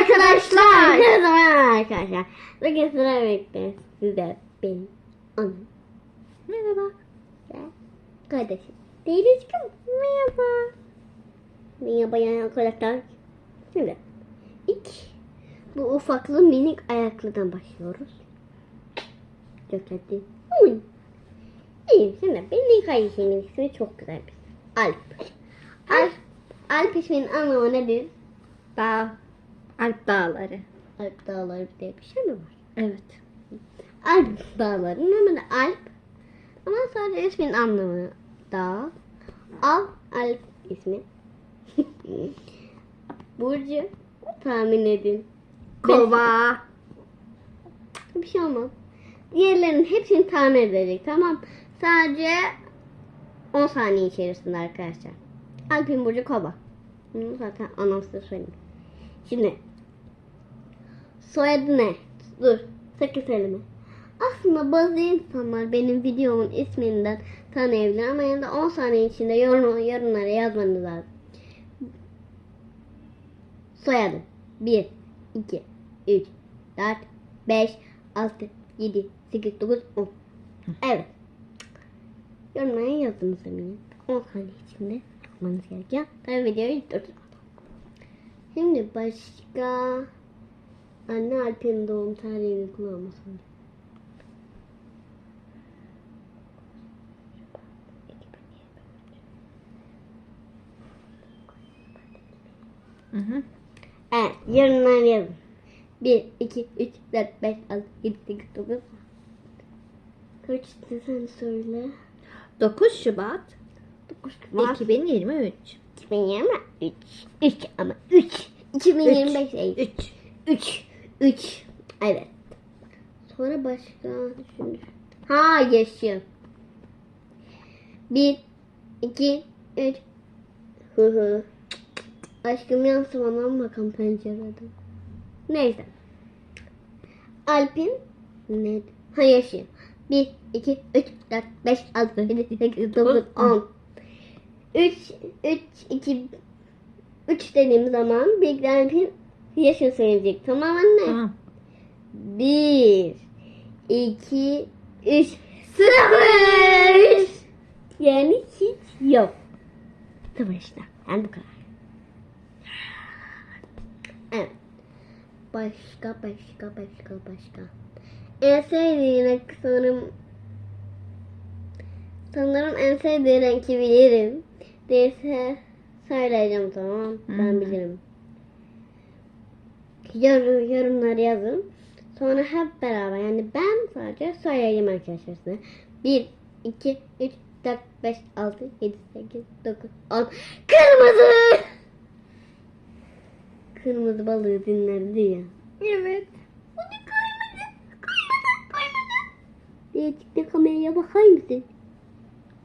arkadaşlar. Ne zaman arkadaşlar? Bugün sıra bekliyoruz. Size benim anım. Merhaba. Ve kardeşim. Değilizkim. Merhaba. Merhaba yani arkadaşlar. Şimdi ilk bu ufaklı minik ayaklıdan başlıyoruz. Gökletti. Uy. İyi şimdi benim kardeşimin ismi çok güzel bir. Alp. Alp. Alp isminin anlamı nedir? Dağ. Alp dağları. Alp dağları diye bir şey mi var? Evet. Alp dağları. Ne de Alp? Ama sadece ismin anlamı dağ. Al Alp ismi. Burcu tahmin edin. Kova. Bir şey olmaz. Diğerlerinin hepsini tahmin edecek tamam. Sadece 10 saniye içerisinde arkadaşlar. Alp'in Burcu Kova. Bunu zaten anam size söyleyeyim. Şimdi soyadı ne? Dur sakın söyleme. Aslında bazı insanlar benim videomun isminden tanıyabilir ama de 10 saniye içinde yorum, yorumlara yazmanız lazım. Soyadım 1, 2, 3, 4, 5, 6, 7, 8, 9, 10. Evet. Yorumlara yazdınız eminim. 10 saniye içinde yapmanız gereken. Tabii videoyu durdurmadan. Şimdi başka anne Alp'in doğum tarihini kullanmasın. Hı hı. Evet, yorumlara yazın. 1, 2, 3, 4, 5, 6, 7, 8, 9. Kaçtı sen söyle. 9 Şubat 9 Şubat 2023. 2023. 3 ama 3. 2025 değil. 3. 3. 3. Evet. Sonra başka düşün. Ha yaşıyor. 1 2 3 Hı hı. Aşkım yansın bana bakın pencereden. Neyse. Alp'in ne? Ha yaşıyor. 1 2 3 4 5 6 7 8 9 10 3 3 2 3 dediğim zaman Big Alp'in yaşını söyleyecek. Tamam anne. Tamam. Bir, iki, üç. Sıfır. Yani hiç yok. Savaşta. Yani bu kadar. Evet. Başka, başka, başka, başka. En sevdiğin renk sanırım sanırım en sevdiğin renki bilirim. Değilse söyleyeceğim tamam. Ben Hı. bilirim. Yorum, yorumları yazın. Sonra hep beraber yani ben sadece söyleyeyim arkadaşlar size. 1, 2, 3, 4, 5, 6, 7, 8, 9, 10. Kırmızı! Kırmızı balığı dinlerdi ya. Evet. Bu ne kırmızı? Kırmızı, kırmızı. Birazcık da kameraya bakar mısın?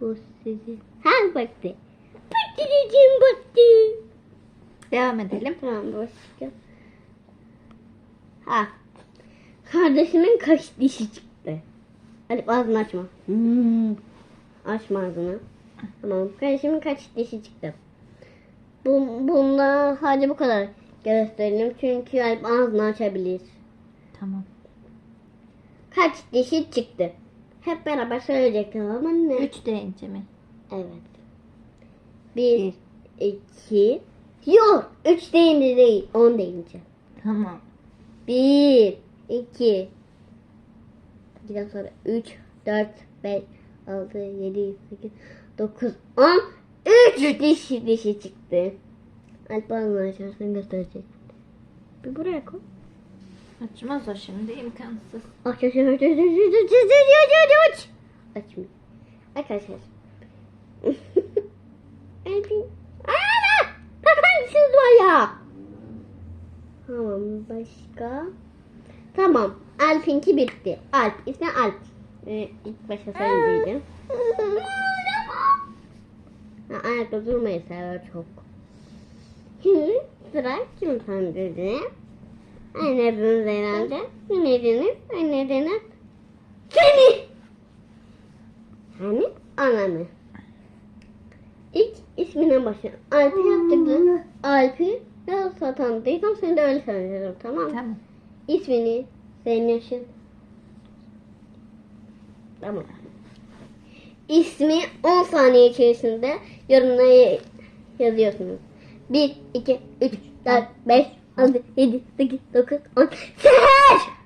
Bu sizi. Ha baktı. Pıttırıcım baktı. Devam edelim. Tamam başka. Ha. Kardeşimin kaç dişi çıktı? Hadi ağzını açma. Hmm. Açma ağzını. Tamam. Kardeşimin kaç dişi çıktı? Bu, bunda sadece bu kadar gösterelim. Çünkü Alp ağzını açabilir. Tamam. Kaç dişi çıktı? Hep beraber söyleyecektim ama ne? 3 deyince mi? Evet. Bir, iki. Yok. Üç deyince değil. On deyince. Tamam. Bir, iki. İkiden sonra üç, dört, beş, altı, yedi, sekiz, dokuz, on. Üç dişi dişi çıktı. Alp bana açarsın gösterecek. Bir buraya koy. Açmaz o şimdi imkansız. Aç aç aç aç aç aç aç aç aç aç. Açmıyor. Arkadaşlar. Alp'in. Aaa! Hangisiz var ya? Tamam başka. Tamam. Alp'inki bitti. Alp. İsmi Alp. Ee, ilk başta söylediğim. Ha, ayakta durmayı sever çok. Şimdi sıra kim sandırdı? Anladınız herhalde. Nedeniz, nedeniz seni. Hani ananı. İlk ismine başlayalım. Alp'i yaptık. Alp'i Nasıl tanıdıysam seni de öyle tanıyorum tamam mı? Tamam. İsmini, senin yaşın. Tamam. İsmi 10 saniye içerisinde yorumlara yazıyorsunuz. 1, 2, 3, 4, 5, 6, 7, 8, 9, 10. Seher!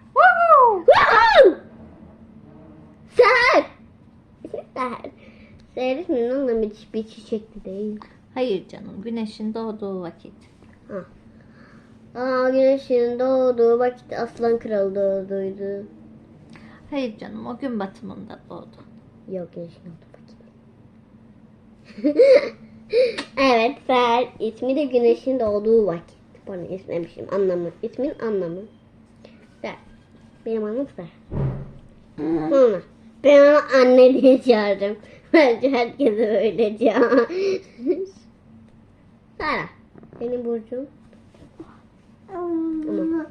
Seher! İsmi Seher. Seher isminin anlamı bir çiçekli değil. Hayır canım. Güneşin doğduğu vakit. Ha. Aa, güneşin doğduğu vakit aslan kral doğduydu. Hayır canım. O gün batımında doğdu. Yok güneşin doğduğu vakit. evet Ser ismi de güneşin doğduğu vakit. Bunu istemişim anlamı. İsmin anlamı. Ser. Benim adım Ser. Sonra ben onu anne diye çağırdım. Bence herkese öyle çağır. Sara. Benim burcum. Tamam.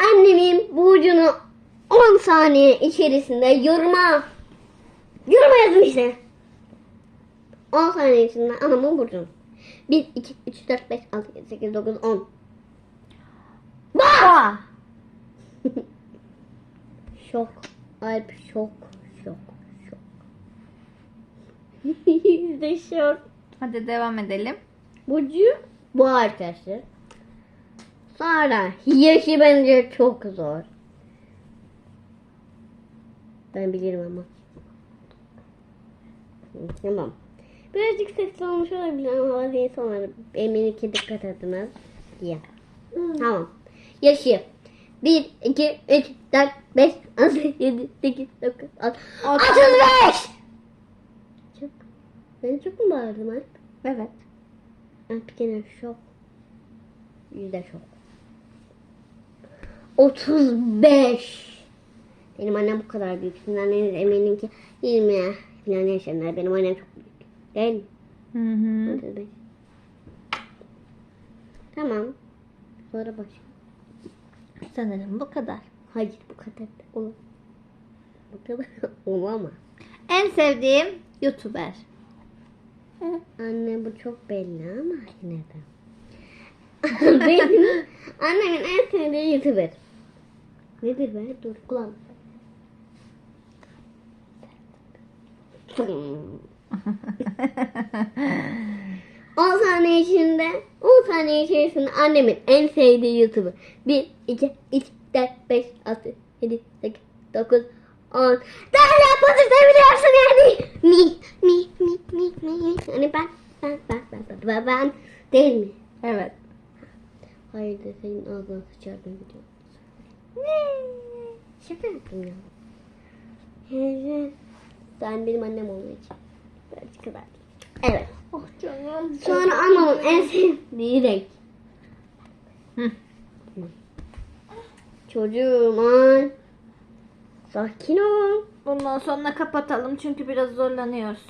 Annemin burcunu 10 saniye içerisinde yoruma yoruma yazın işte. 10 saniye içinde anamın burcunu. 1, 2, 3, 4, 5, 6, 7, 8, 9, 10. Boğa. Şok. Alp şok. Şok. Şok. Yüzde şok. Hadi devam edelim. Burcu bu arkadaşlar. Sonra yaşı bence çok zor. Ben bilirim ama. Tamam. Birazcık sesli olmuş olabilir ama bazı insanlar eminlikle dikkat etmez diye. Tamam. Yaşı. 1, 2, 3, 4, 5, 6, 7, 8, 9, 10, 35! Çok. Ben çok mu bağırdım Alp? Evet. Gene şok. Yüzde şok. 35. Benim annem bu kadar büyük. Sizin anneniz eminim ki 20 falan yaşlarında. Benim annem çok büyük. Değil mi? Hı hı. 35. Tamam. Sonra baş. Sanırım bu kadar. Hayır bu kadar da olur. Bu kadar olamaz. En sevdiğim YouTuber. Anne bu çok belli ama yine de. Benim annemin en sevdiği YouTuber. Nedir be? Dur kulağım. 10 saniye içinde 10 saniye içerisinde annemin en sevdiği YouTuber. 1, 2, 3, 4, 5, 6, 7, 8, 9, 10. Derya Pazar'da biliyorsun yani. Mi, mi, mi, mi, mi. Hani ben, ben, ben, ben, ben, ben, ben. Değil mi? evet. Hayır de senin ağzına sıçardım biliyorum. Şaka yaptım ya. Sen benim annem için. Birazcık kadar. Evet. Oh canım. Sonra anlamın en sevdiği renk. Hı. Çocuğum an. Sakin ol. Bundan sonra kapatalım çünkü biraz zorlanıyoruz.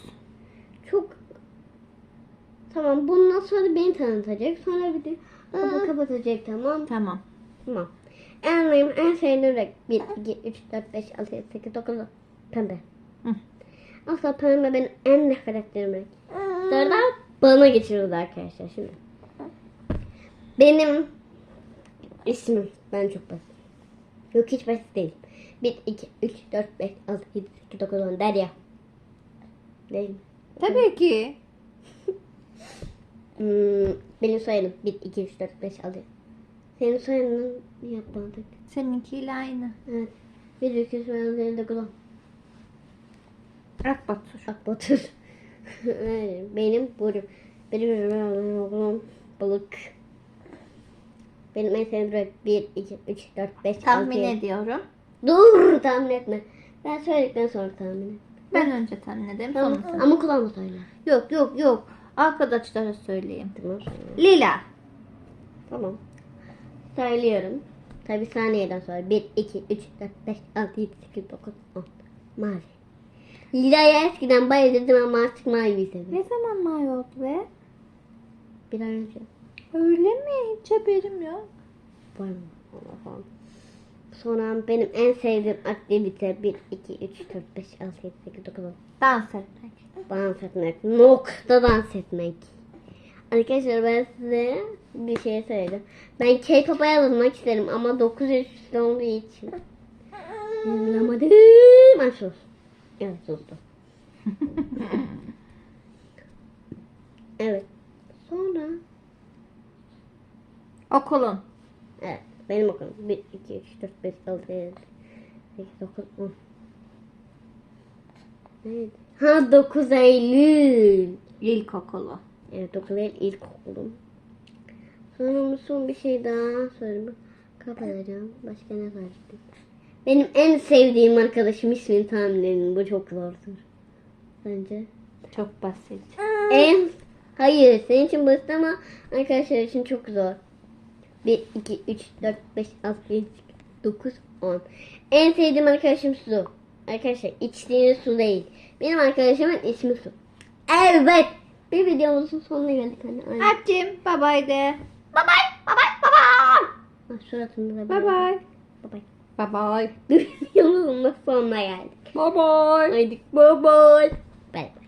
Çok Tamam bundan sonra beni tanıtacak. Sonra bir de kapı kapatacak tamam. Tamam. Tamam. En benim en sevdiğim renk 1, 2, 3, 4, 5, 6, 7, 8, 9, 10. Pembe. Hı. Asla pembe benim en nefret ettiğim renk. Sonra bana geçiyoruz arkadaşlar şimdi. Benim ismim ben çok basit. Yok hiç basit değil. 1, 2, 3, 4, 5, 6, 7, 8, 9, 10 Derya. Değil mi? Tabii ki. Hmm, benim soyadım 1, 2, 3, 4, 5, 6. Senin soyadını yapmadık. Seninkiyle aynı. Evet. 1, 2, 3, 4, 5, 9, 10. Akbatur. Akbatur. Benim burcum. Benim oğlum balık. Benim en sevdiğim renk 1, 2, 3, 4, 5, 6, Tahmin 7. ediyorum. Dur tahmin etme. Ben söyledikten sonra tahmin et. Ben önce tahmin edeyim Tamam. sonra sen. Ama kulağıma söyle. Yok yok yok. Arkadaşlara söyleyeyim. Tamam. Lila. Tamam. Söylüyorum. Tabi saniyeden sonra 1, 2, 3, 4, 5, 6, 7, 8, 9, 10. Mavi. Lila'ya eskiden bayılırdım ama artık mavi seviyorum. Ne zaman mavi oldu be? Bir an önce. Öyle mi? Hiç haberim yok. Var mı? Allah'ım. Sonra benim en sevdiğim aktivite 1, 2, 3, 4, 5, 6, 7, 8, 9, 10. Dans etmek. Dans etmek. Nokta dans etmek. Arkadaşlar ben size bir şey söyleyeceğim. Ben K-pop'a yazılmak isterim ama 9 yaş üstü olduğu için. Yazılamadım. Ben sus. Evet sustum. Evet. Sonra Okulun. Benim okulum. 1, 2, 3, 4, 5, 6, 7, 8, 9, 10. Neydi? Ha 9 Eylül. İlkokulu. Evet 9 Eylül ilkokulum. Sonra son bir şey daha söyleyeyim. Kapatacağım. Başka ne söyleyecektim? Benim en sevdiğim arkadaşım ismini tahmin edin. Bu çok zordur. Bence. Çok basit. En hayır senin için basit ama arkadaşlar için çok zor. 1, 2, 3, 4, 5, 6, 7, 9, 10. En sevdiğim arkadaşım su. Arkadaşlar içtiğiniz su değil. Benim arkadaşımın ismi su. Evet. Bir videomuzun sonuna geldik. Aynen. Hacim bye bye de. Bye bye. Bye bye. Bye bye. Ah, Suratımda Bye bye. Bye bye. Bye bye. Bir videomuzun sonuna geldik. Bye bye. Haydi bye bye. Bye bye.